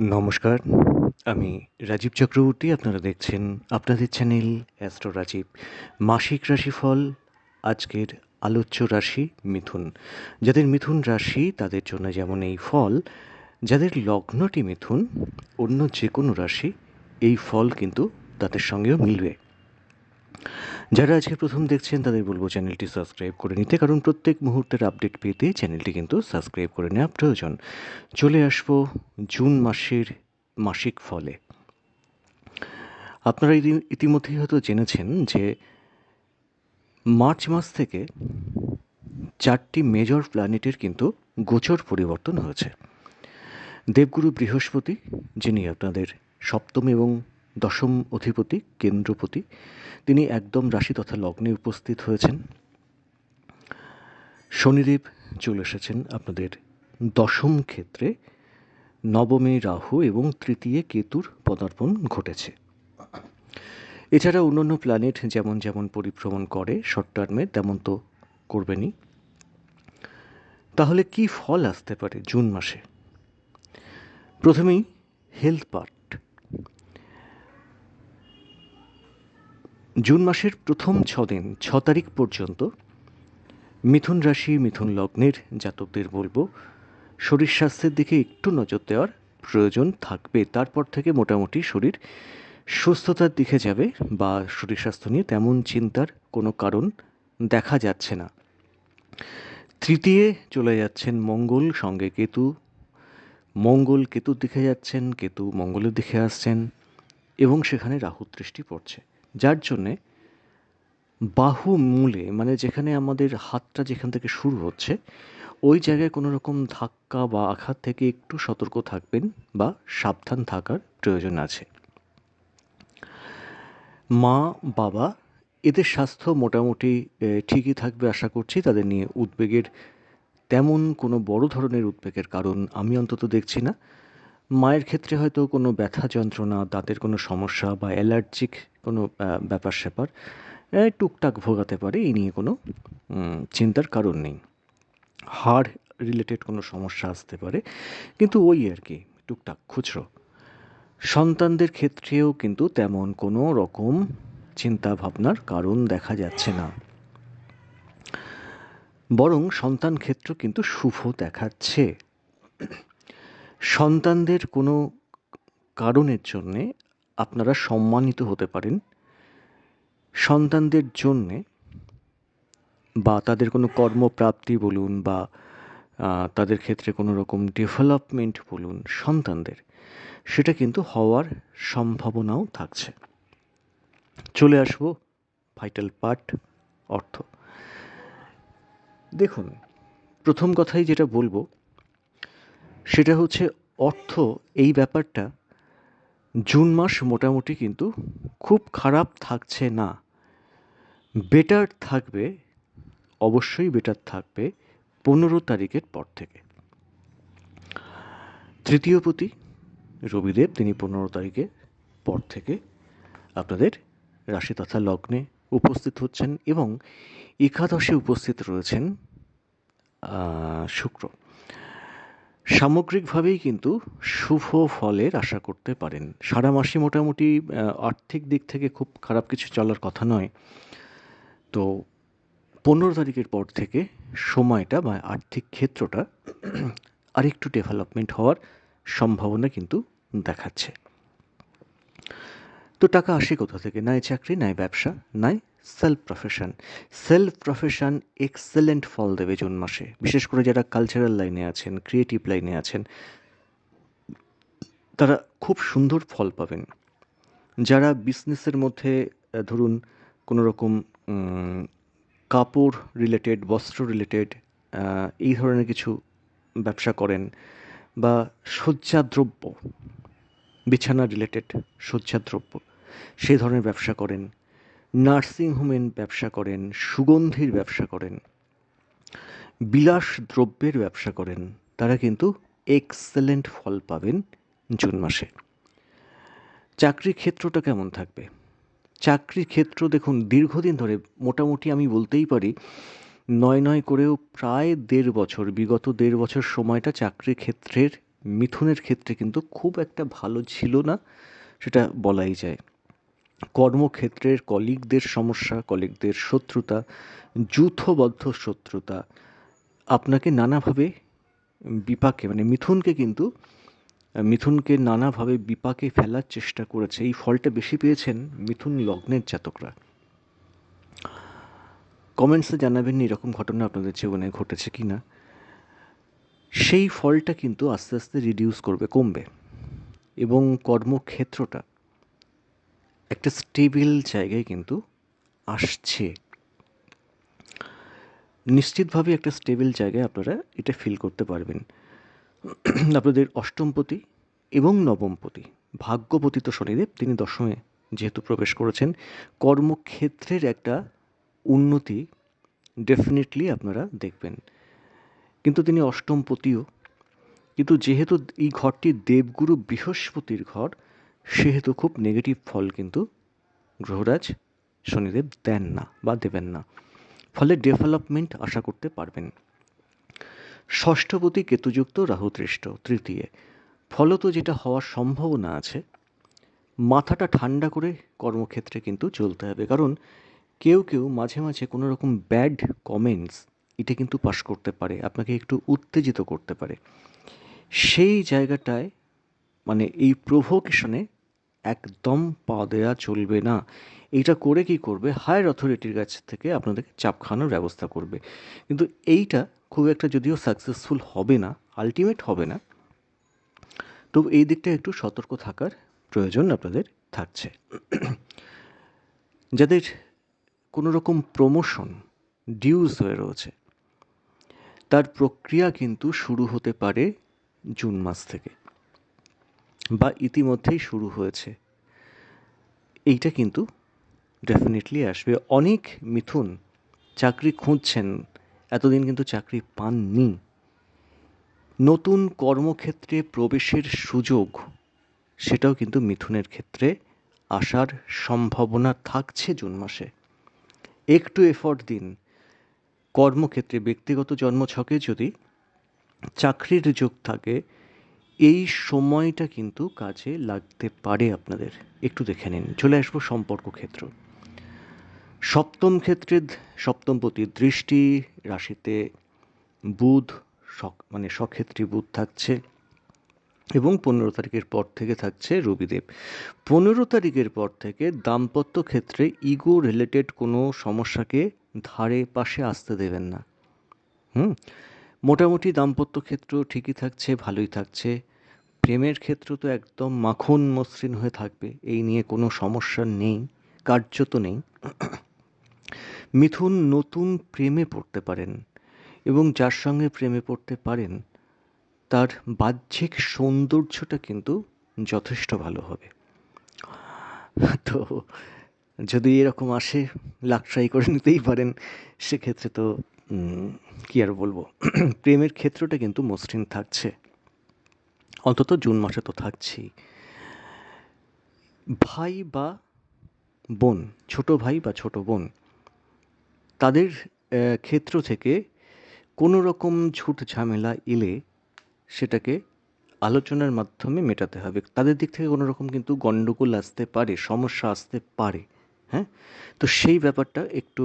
নমস্কার, আমি রাজীব চক্রবর্তী, আপনারা দেখছেন আপনাদের চ্যানেল অ্যাস্ট্রো রাজীব। মাসিক রাশিফল, আজকের আলোচ্য রাশি মিথুন। যাদের মিথুন রাশি, তাদের জন্য যেমন এই ফল, যাদের লগ্নটি মিথুন, অন্য যে কোনো রাশি, এই ফল কিন্তু তাদের সঙ্গেও মিলবে। যারা আজকে প্রথম দেখছেন, তাদের বলব চ্যানেলটি সাবস্ক্রাইব করে নিতে, কারণ প্রত্যেক মুহূর্তের আপডেট পেতে চ্যানেলটি কিন্তু সাবস্ক্রাইব করে নেওয়া প্রয়োজন। চলে আসব জুন মাসের মাসিক ফলে। আপনারা ইতিমধ্যেই হয়তো জেনেছেন যে মার্চ মাস থেকে চারটি মেজর প্ল্যানেটের কিন্তু গোচর পরিবর্তন হয়েছে। দেবগুরু বৃহস্পতি, যিনি আপনাদের সপ্তম এবং দশম অধিপতি, কেন্দ্রপতি। তিনি একদম রাশি তথা লগ্নে উপস্থিত হয়েছেন। শনিদেব চলে এসেছেন আপনাদের দশম ক্ষেত্রে। নবমে রাহু এবং তৃতীয় কেতুর পদার্পণ ঘটেছে। এছাড়া অন্যান্য প্ল্যানেট যেমন যেমন পরিভ্রমণ করে শর্ট টার্মে তেমন তো করবেনই। তাহলে কি ফল আসতে পারে জুন মাসে? প্রথমেই হেলথ পার্ট জুন মাসের প্রথম ছ দিন, ছ তারিখ পর্যন্ত মিথুন রাশি, মিথুন লগ্নের জাতকদের বলব, শরীর স্বাস্থ্যের দিকে একটু নজর দেওয়ার প্রয়োজন থাকবে। তারপর থেকে মোটামুটি শরীর সুস্থতার দিকে যাবে বা শরীর স্বাস্থ্য নিয়ে তেমন চিন্তার কোনো কারণ দেখা যাচ্ছে না। তৃতীয় চলে যাচ্ছেন মঙ্গল, সঙ্গে কেতু। মঙ্গল কেতুর দিকে যাচ্ছেন, কেতু মঙ্গলের দিকে আসছেন এবং সেখানে রাহু দৃষ্টি পড়ছে। যার জন্যে বাহু মূলে মানে যেখানে আমাদের হাতটা যেখান থেকে শুরু হচ্ছে, ওই জায়গায় কোনো রকম ধাক্কা বা আঘাত থেকে একটু সতর্ক থাকবেন বা সাবধান থাকার প্রয়োজন আছে। মা, বাবা, এদের স্বাস্থ্য মোটামুটি ঠিকই থাকবে আশা করছি। তাদের নিয়ে উদ্বেগের তেমন কোনো বড় ধরনের উদ্বেগের কারণ আমি অন্তত দেখছি না। মায়ের ক্ষেত্রে হয়তো কোনো ব্যথা যন্ত্রণা, দাঁতের কোনো সমস্যা বা অ্যালার্জিক কোনো ব্যাপার স্যাপার টুকটাক ভোগাতে পারে এই নিয়ে কোনো চিন্তার কারণ নেই। হাড় রিলেটেড কোনো সমস্যা আসতে পারে, কিন্তু ওই আর কি, টুকটাক খুচরো। সন্তানদের ক্ষেত্রেও কিন্তু তেমন কোনো রকম চিন্তা ভাবনার কারণ দেখা যাচ্ছে না। বরং সন্তান ক্ষেত্র কিন্তু শুভ দেখাচ্ছে। সন্তানদের কোনো কারণের জন্যে আপনারা সম্মানিত হতে পারেন সন্তানদের জন্যে বা তাদের কোনো কর্মপ্রাপ্তি বলুন বা তাদের ক্ষেত্রে কোনো রকম ডেভেলপমেন্ট বলুন সন্তানদের, সেটা কিন্তু হওয়ার সম্ভাবনাও থাকছে। চলে আসব ভাইটাল পার্ট অর্থ। দেখুন, প্রথম কথাই যেটা বলব, সেটা হচ্ছে অর্থ এই ব্যাপারটা জুন মাস মোটামুটি কিন্তু খুব খারাপ থাকছে না। বেটার থাকবে, অবশ্যই বেটার থাকবে পনেরো তারিখের পর থেকে। তৃতীয় পতি রবিদেব, তিনি পনেরো তারিখের পর থেকে আপনাদের রাশি তথা লগ্নে উপস্থিত হচ্ছেন এবং একাদশে উপস্থিত রয়েছেন শুক্র। সামগ্রিকভাবেই কিন্তু শুভ ফলের আশা করতে পারেন। সারা মাসে মোটামুটি আর্থিক দিক থেকে খুব খারাপ কিছু চলার কথা নয়। তো পনেরো তারিখের পর থেকে সময়টা বা আর্থিক ক্ষেত্রটা আরেকটু ডেভেলপমেন্ট হওয়ার সম্ভাবনা কিন্তু দেখাচ্ছে। তো টাকা আসে কোথা থেকে? নাই চাকরি, নাই ব্যবসা, নাই self profession. Self profession excellent ফল দেবে জুন মাসে। বিশেষ করে যারা কালচারাল লাইনে আছেন, ক্রিয়েটিভ লাইনে আছেন, তারা খুব সুন্দর ফল পাবেন। যারা বিজনেসের মধ্যে ধরুন কোনো রকম কাপড় রিলেটেড বস্ত্র রিলেটেড এই ধরনের কিছু ব্যবসা করেন বা শয্যাদ্রব্য বিছানা রিলেটেড শয্যাদ্রব্য সেই ধরনের ব্যবসা করেন নার্সিংহোমের ব্যবসা করেন, সুগন্ধির ব্যবসা করেন, বিলাস দ্রব্যের ব্যবসা করেন, তারা কিন্তু এক্সেলেন্ট ফল পাবেন জুন মাসে। চাকরির ক্ষেত্রটা কেমন থাকবে? চাকরির ক্ষেত্র দেখুন, দীর্ঘদিন ধরে মোটামুটি আমি বলতেই পারি, নয় নয় করেও প্রায় দেড় বছর, বিগত দেড় বছর সময়টা চাকরির ক্ষেত্রের, মিথুনের ক্ষেত্রে কিন্তু খুব একটা ভালো ছিল না, সেটা বলাই যায়। কর্মক্ষেত্রের কলিগদের সমস্যা কলিগদের শত্রুতা, যূথবদ্ধ শত্রুতা আপনাকে নানাভাবে বিপাকে মানে মিথুনকে কিন্তু, মিথুনকে নানাভাবে বিপাকে ফেলার চেষ্টা করেছে। এই ফলটা বেশি পেয়েছেন মিথুন লগ্নের জাতকরা কমেন্টসে জানাবেন এরকম ঘটনা আপনাদের জীবনে ঘটেছে কি না সেই ফলটা কিন্তু আস্তে আস্তে রিডিউস করবে, কমবে। এবং কর্মক্ষেত্রটা একটা স্টেবিল জায়গায় কিন্তু আসছে। নিশ্চিতভাবে একটা স্টেবিল জায়গায় আপনারা এটা ফিল করতে পারবেন। আপনাদের অষ্টমপতি এবং নবমপতি ভাগ্যপতি তো শনিদেব, তিনি দশমে যেহেতু প্রবেশ করেছেন, কর্মক্ষেত্রের একটা উন্নতি ডেফিনেটলি আপনারা দেখবেন। কিন্তু তিনি অষ্টমপতিও কিন্তু যেহেতু এই ঘরটি দেবগুরু বৃহস্পতির ঘর সেহেতু খুব নেগেটিভ ফল কিন্তু গ্রহরাজ শনিদেব দেন না বা দেবেন না। ফলে ডেভেলপমেন্ট আশা করতে পারবেন। ষষ্ঠপতি কেতুযুক্ত রাহুদৃষ্ট তৃতীয়। ফলত যেটা হওয়ার সম্ভাবনা আছে, মাথাটা ঠান্ডা করে কর্মক্ষেত্রে কিন্তু চলতে হবে। কারণ কেউ কেউ মাঝে মাঝে কোনো রকম ব্যাড কমেন্টস এটা কিন্তু পাশ করতে পারে, আপনাকে একটু উত্তেজিত করতে পারে। সেই জায়গাটায় মানে এই প্রভোকেশনে একদম পা দেওয়া চলবে না। এইটা করে কি করবে? হায়ার অথরিটির কাছ থেকে আপনাদেরকে চাপ খাওয়ানোর ব্যবস্থা করবে। কিন্তু এইটা খুব একটা যদিও সাকসেসফুল হবে না আলটিমেট হবে না, তবু এই দিকটা একটু সতর্ক থাকার প্রয়োজন আপনাদের থাকছে। যাদের কোনো রকম প্রমোশন ডিউজ হয়ে রয়েছে, তার প্রক্রিয়া কিন্তু শুরু হতে পারে জুন মাস থেকে। বা ইতিমধ্যেই শুরু হয়েছে। এইটা কিন্তু ডেফিনেটলি আসবে। অনেক মিথুন চাকরি খুঁজছেন, এতদিন কিন্তু চাকরি পাননি। নতুন কর্মক্ষেত্রে প্রবেশের সুযোগ, সেটাও কিন্তু মিথুনের ক্ষেত্রে আসার সম্ভাবনা থাকছে জুন মাসে। একটু এফর্ট দিন। কর্মক্ষেত্রে ব্যক্তিগত জন্মছকে যদি চাকরির যোগ থাকে এই সময়টা কিন্তু কাজে লাগতে পারে আপনাদের। একটু দেখে নিন। চলে আসব সম্পর্ক ক্ষেত্র। সপ্তম ক্ষেত্রে সপ্তমপতি দৃষ্টি রাশিতে বুধ মানে সক্ষেত্রী বুধ থাকছে এবং পনেরো তারিখের পর থেকে থাকছে রবিদেব। পনেরো তারিখের পর থেকে দাম্পত্য ক্ষেত্রে ইগো রিলেটেড কোনো সমস্যাকে ধারে পাশে আসতে দেবেন না। হুম? মোটামুটি দাম্পত্য ক্ষেত্র ঠিকই থাকছে, ভালোই থাকছে। প্রেমের ক্ষেত্র তো একদম মাখন মসৃণ হয়ে থাকবে, এই নিয়ে কোনো সমস্যা নেই, কার্যত নেই। মিথুন নতুন প্রেমে পড়তে পারেন এবং যার সঙ্গে প্রেমে পড়তে পারেন, তার বাহ্যিক সৌন্দর্যটা কিন্তু যথেষ্ট ভালো হবে। তো যদি এরকম আসে লাকসাই করে নিতেই পারেন, সেক্ষেত্রে তো কী আর বলব? প্রেমের ক্ষেত্রটা কিন্তু মসৃণ থাকছে। অন্তত জুন মাসে তো থাকছেই ভাই বা বোন, ছোট ভাই বা ছোট বোন, তাদের ক্ষেত্র থেকে কোনো রকম ঝুট ঝামেলা এলে সেটাকে আলোচনার মাধ্যমে মেটাতে হবে। তাদের দিক থেকে কোনো রকম কিন্তু গণ্ডগোল আসতে পারে, সমস্যা আসতে পারে হ্যাঁ? তো সেই ব্যাপারটা একটু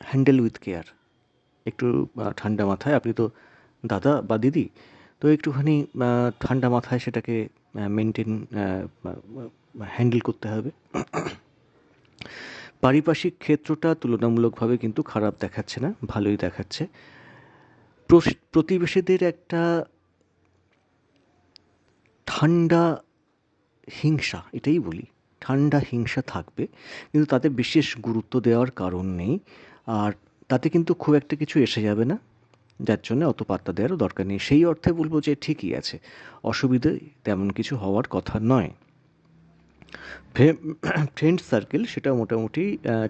হ্যান্ডেল উইথ কেয়ার একটু ঠান্ডা মাথায়। আপনি তো দাদা বা দিদি তো একটুখানি ঠান্ডা মাথায় সেটাকে মেনটেন হ্যান্ডেল করতে হবে। পারিপার্শ্বিক ক্ষেত্রটা তুলনামূলকভাবে কিন্তু খারাপ দেখাচ্ছে না, ভালোই দেখাচ্ছে। প্রতিবেশীদের একটা ঠান্ডা হিংসা, এটাই বলি, ঠান্ডা হিংসা থাকবে, কিন্তু তাতে বিশেষ গুরুত্ব দেওয়ার কারণ নেই, আর তাতে কিন্তু খুব একটা কিছু এসে যাবে না। যার জন্য অত পাত্তা দেওয়ারও দরকার নেই। সেই অর্থে বলব যে ঠিকই আছে। অসুবিধে তেমন কিছু হওয়ার কথা নয়। ফ্রেন্ড সার্কেল সেটা মোটামুটি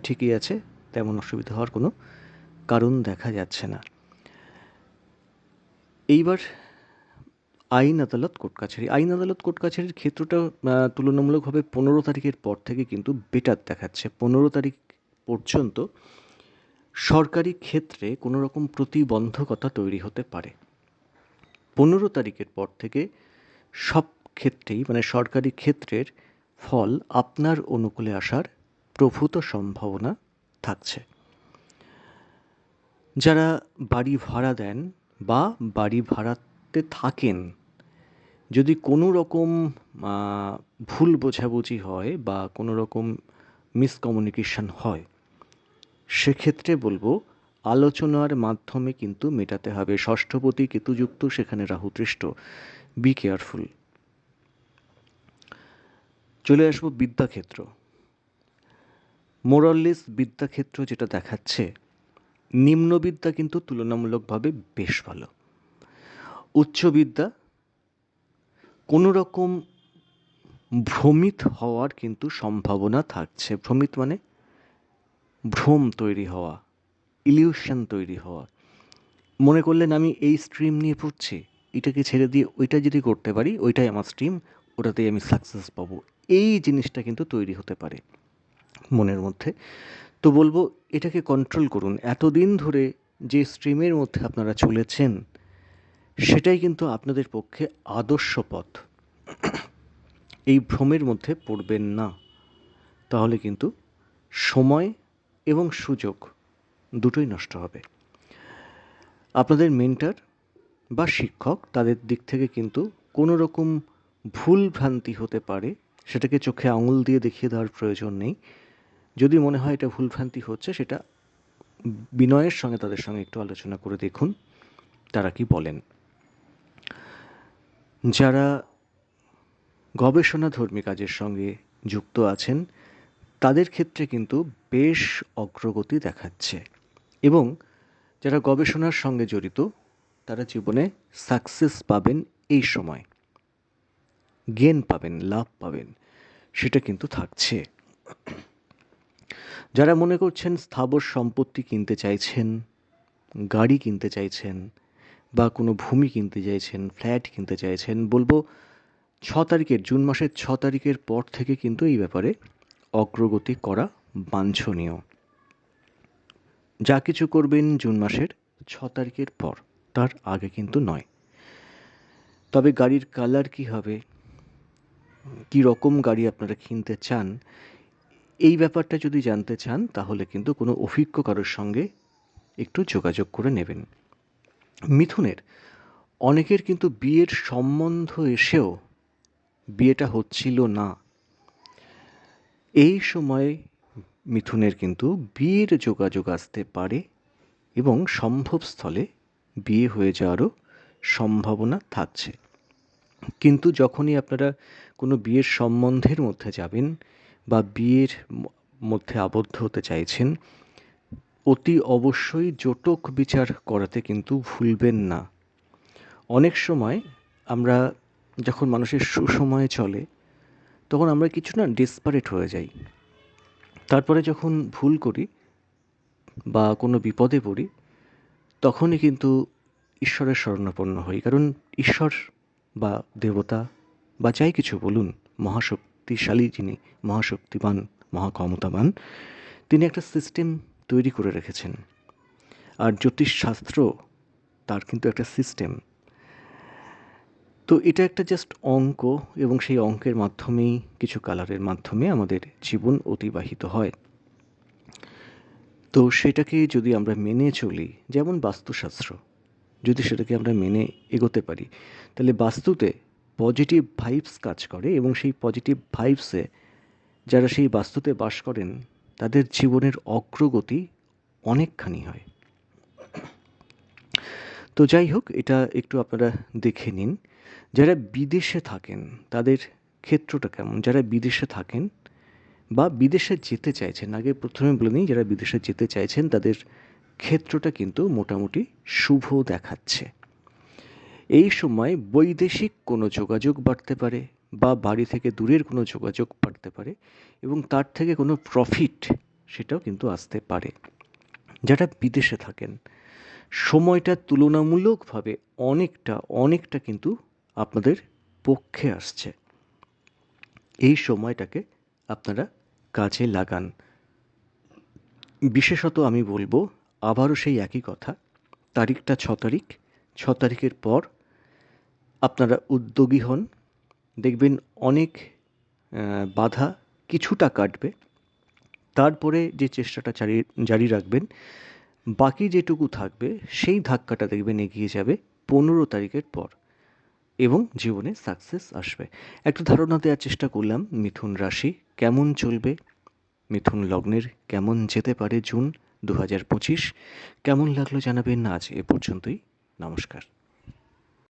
ঠিকই আছে। তেমন অসুবিধা হওয়ার কোনো কারণ দেখা যাচ্ছে না। এইবার আইন আদালত কোর্ট কাছারি। আইন আদালত কোর্ট কাছারির ক্ষেত্রটা তুলনামূলকভাবে পনেরো তারিখের পর থেকে কিন্তু বেটার দেখাচ্ছে। পনেরো তারিখ পর্যন্ত সরকারি ক্ষেত্রে কোনো রকম প্রতিবন্ধকতা তৈরি হতে পারে। পনেরো তারিখের পর থেকে সব ক্ষেত্রেই মানে সরকারি ক্ষেত্রের ফল আপনার অনুকূলে আসার প্রভূত সম্ভাবনা থাকছে। যারা বাড়ি ভাড়া দেন বা বাড়ি ভাড়াতে থাকেন, যদি কোনো রকম ভুল বোঝাবুঝি হয় বা কোনো রকম মিসকমিউনিকেশন হয় সেক্ষেত্রে বলব, আলোচনার মাধ্যমে কিন্তু মেটাতে হবে। ষষ্ঠপতি কেতুযুক্ত, সেখানে রাহুদৃষ্ট বি কেয়ারফুল চলে আসব বিদ্যাক্ষেত্র। মোরাল্লিস বিদ্যাক্ষেত্র যেটা দেখাচ্ছে, নিম্নবিদ্যা কিন্তু তুলনামূলকভাবে বেশ ভালো। উচ্চবিদ্যা কোনো রকম ভ্রমিত হওয়ার কিন্তু সম্ভাবনা থাকছে। ভ্রমিত মানে ভ্রম তৈরি হওয়া ইলিউশন তৈরি হওয়া। মনে করলেন আমি এই স্ট্রিম নিয়ে পড়ছি এটাকে ছেড়ে দিয়ে ওইটা যদি করতে পারি, ওইটাই আমার স্ট্রিম ওটাতেই আমি সাকসেস পাবো। এই জিনিসটা কিন্তু তৈরি হতে পারে মনের মধ্যে। তো বলব, এটাকে কন্ট্রোল করুন। এতদিন ধরে যে স্ট্রিমের মধ্যে আপনারা চলেছেন, সেটাই কিন্তু আপনাদের পক্ষে আদর্শ পথ। এই ভ্রমের মধ্যে পড়বেন না। তাহলে কিন্তু সময় এবং সুযোগ দুটোই নষ্ট হবে। আপনাদের মেন্টার বা শিক্ষক তাদের দিক থেকে কিন্তু কোনো রকম ভুল ভ্রান্তি হতে পারে, সেটাকে চোখে আঙুল দিয়ে দেখিয়ে দেওয়ার প্রয়োজন নেই। যদি মনে হয় এটা ভুলভ্রান্তি হচ্ছে, সেটা বিনয়ের সঙ্গে তাদের সঙ্গে একটু আলোচনা করে দেখুন, তারা কি বলেন। যারা গবেষণাধর্মী কাজের সঙ্গে যুক্ত আছেন তাদের ক্ষেত্রে কিন্তু বেশ অগ্রগতি দেখাচ্ছে। এবং যারা গবেষণার সঙ্গে জড়িত, তারা জীবনে সাকসেস পাবেন এই সময়। গেন পাবেন, লাভ পাবেন, সেটা কিন্তু থাকছে। যারা মনে করছেন স্থাবর সম্পত্তি কিনতে চাইছেন, গাড়ি কিনতে চাইছেন, বা কোনো ভূমি কিনতে চাইছেন ফ্ল্যাট কিনতে চাইছেন, বলব ছ তারিখের, জুন মাসের ছ তারিখের পর থেকে কিন্তু এই ব্যাপারে অগ্রগতি করা বাঞ্ছনীয়। যা কিছু করবেন জুন মাসের ছ তারিখের পর, তার আগে কিন্তু নয়। তবে গাড়ির কালার কি হবে, কী রকম গাড়ি আপনারা কিনতে চান, এই ব্যাপারটা যদি জানতে চান, তাহলে কিন্তু কোনো অভিজ্ঞ কারোর সঙ্গে একটু যোগাযোগ করে নেবেন। মিথুনের, অনেকের কিন্তু বিয়ের সম্বন্ধ এসেও বিয়েটা হচ্ছিল না। এই সময় মিথুনের কিন্তু বিয়ের যোগাযোগ আসতে পারে এবং সম্ভবস্থলে বিয়ে হয়ে যাওয়ারও সম্ভাবনা থাকছে। কিন্তু যখনই আপনারা কোনো বিয়ের সম্বন্ধের মধ্যে যাবেন বা বিয়ের মধ্যে আবদ্ধ হতে চাইছেন, অতি অবশ্যই জটক বিচার করাতে কিন্তু ভুলবেন না। অনেক সময় আমরা যখন মানুষের সুসময়ে চলে তখন আমরা কিছু না ডিসপারেট হয়ে যাই। তারপরে যখন ভুল করি বা কোনো বিপদে পড়ি, তখনই কিন্তু ঈশ্বরের স্মরণাপন্ন হই। কারণ ঈশ্বর বা দেবতা বা যাই কিছু বলুন, মহাশক্তিশালী যিনি মহাশক্তিবান মহাক্ষমতাবান, তিনি একটা সিস্টেম তৈরি করে রেখেছেন। আর জ্যোতিষশাস্ত্র তার কিন্তু একটা সিস্টেম তো এটা একটা জাস্ট অঙ্ক এবং সেই অঙ্কের মাধ্যমেই কিছু কালারের মাধ্যমে আমাদের জীবন অতিবাহিত হয়। তো সেটাকে যদি আমরা মেনে চলি, যেমন বাস্তুশাস্ত্র, যদি সেটাকে আমরা মেনে এগোতে পারি, তাহলে বাস্তুতে পজিটিভ ভাইবস কাজ করে এবং সেই পজিটিভ ভাইবসে যারা সেই বাস্তুতে বাস করেন, তাদের জীবনের অগ্রগতি অনেকখানি হয়। তো যাই হোক, এটা একটু আপনারা দেখে নিন। যারা বিদেশে থাকেন, তাদের ক্ষেত্রটা কেমন? যারা বিদেশে থাকেন বা বিদেশে যেতে চাইছেন, আগে প্রথমে বলে নিই, যারা বিদেশে যেতে চাইছেন, তাদের ক্ষেত্রটা কিন্তু মোটামুটি শুভ দেখাচ্ছে। এই সময় বৈদেশিক কোনো যোগাযোগ বাড়তে পারে বা বাড়ি থেকে দূরের কোনো যোগাযোগ বাড়তে পারে এবং তার থেকে কোনো প্রফিট সেটাও কিন্তু আসতে পারে। যারা বিদেশে থাকেন, সময়টা তুলনামূলকভাবে অনেকটা অনেকটা কিন্তু আপনাদের পক্ষে আসছে। এই সময়টাকে আপনারা কাজে লাগান। বিশেষত আমি বলব, আবারও সেই একই কথা, তারিখটা ছ তারিখ, ছ তারিখের পর আপনারা উদ্যোগী হন। দেখবেন অনেক বাধা কিছুটা কাটবে। তারপরে যে চেষ্টাটা জারি জারি রাখবেন, বাকি যেটুকু থাকবে, সেই ধাক্কাটা দেখবেন এগিয়ে যাবে পনেরো তারিখের পর। এবং জীবনে সাকসেস আসবে। একটা ধারণা দেওয়ার চেষ্টা করলাম, মিথুন রাশি কেমন চলবে? মিথুন লগ্নের কেমন যেতে পারে জুন দু হাজার পঁচিশ? কেমন লাগল জানাবেন? আজ এ পর্যন্তই। নমস্কার।